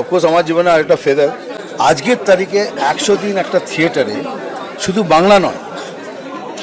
Of course আমার জীবনে আরেকটা ফেদার আজকের তারিখে একশো দিন একটা থিয়েটারে শুধু বাংলা নয়,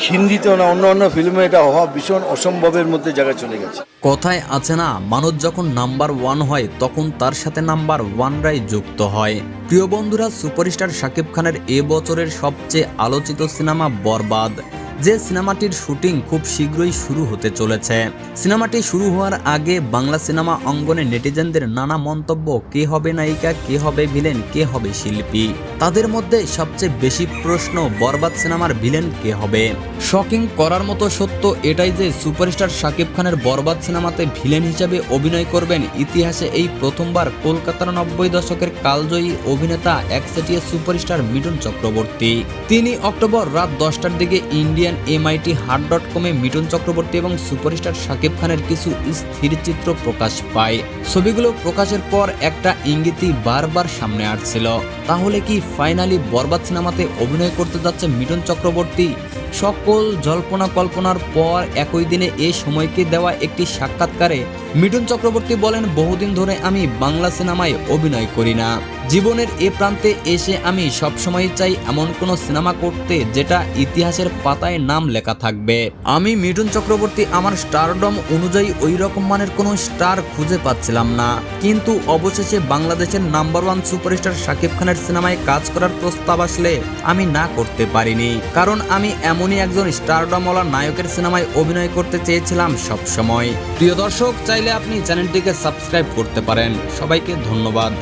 হিন্দিতেও না, অন্য অন্য ফিল্মে এটা হওয়া ভীষণ অসম্ভবের মধ্যে জায়গায় চলে গেছে। কথায় আছে না মানুষ যখন নাম্বার ওয়ান হয়, তখন তার সাথে নাম্বার ওয়ানরাই যুক্ত হয়। প্রিয় বন্ধুরা সুপারস্টার শাকিব খানের এ বছরের সবচেয়ে আলোচিত সিনেমা বরবাদ। যে সিনেমাটির শুটিং খুব শীঘ্রই শুরু হতে চলেছে। সিনেমাটি শুরু হওয়ার আগে বাংলা সিনেমা অঙ্গনে নেটিজেনদের নানা মন্তব্য, কে হবে নায়িকা, কে হবে ভিলেন, কে হবে শিল্পী? তাদের মধ্যে সবচেয়ে বেশি প্রশ্ন বরবাদ সিনেমার ভিলেন কে হবে? শকিং করার মতো সত্য এটাই যে সুপারস্টার শাকিব খানের বরবাদ সিনেমাতে ভিলেন হিসেবে অভিনয় করবেন ইতিহাসে এই প্রথমবার কলকাতার নব্বই দশকের কালজয়ী অভিনেতা একচেটিয়া সুপারস্টার মিঠুন চক্রবর্তী। তিনি অক্টোবর রাত দশটার দিকে ইন্ডিয়ান এমআইটি হার্ট ডট কমে মিটন চক্রবর্তী এবং সুপারস্টার শাকিব খানের কিছু স্থির চিত্র প্রকাশ পায়। ছবিগুলো প্রকাশের পর একটা ইঙ্গিতই বারবার সামনে আসছিল। তাহলে কি ফাইনালি বরবাদ সিনেমাতে অভিনয় করতে যাচ্ছে মিঠুন চক্রবর্তী? সকল জল্পনা কল্পনার পর একই দিনে এ সময়কে দেওয়া একটি সাক্ষাৎকারে মিঠুন চক্রবর্তী বলেন, বহুদিন ধরে আমি বাংলা সিনেমায় অভিনয় করি না। জীবনের এ প্রান্তে এসে আমি সবসময় চাই এমন কোনো সিনেমা করতে যেটা ইতিহাসের পাতায় নাম লেখা থাকবে। আমি মিঠুন চক্রবর্তী আমার স্টারডম অনুযায়ী ওই রকম মানের কোনো স্টার খুঁজে পাচ্ছিলাম না। কিন্তু অবশেষে বাংলাদেশের নাম্বার ওয়ান সুপারস্টার শাকিব খানের সিনেমায় কাজ করার প্রস্তাব আসলে আমি না করতে পারিনি। কারণ আমি এমনই একজন স্টারডমওয়ালা নায়কের সিনেমায় অভিনয় করতে চেয়েছিলাম সব সময় প্রিয় দর্শক, চাইলে আপনি চ্যানেলটিকে সাবস্ক্রাইব করতে পারেন। সবাইকে ধন্যবাদ।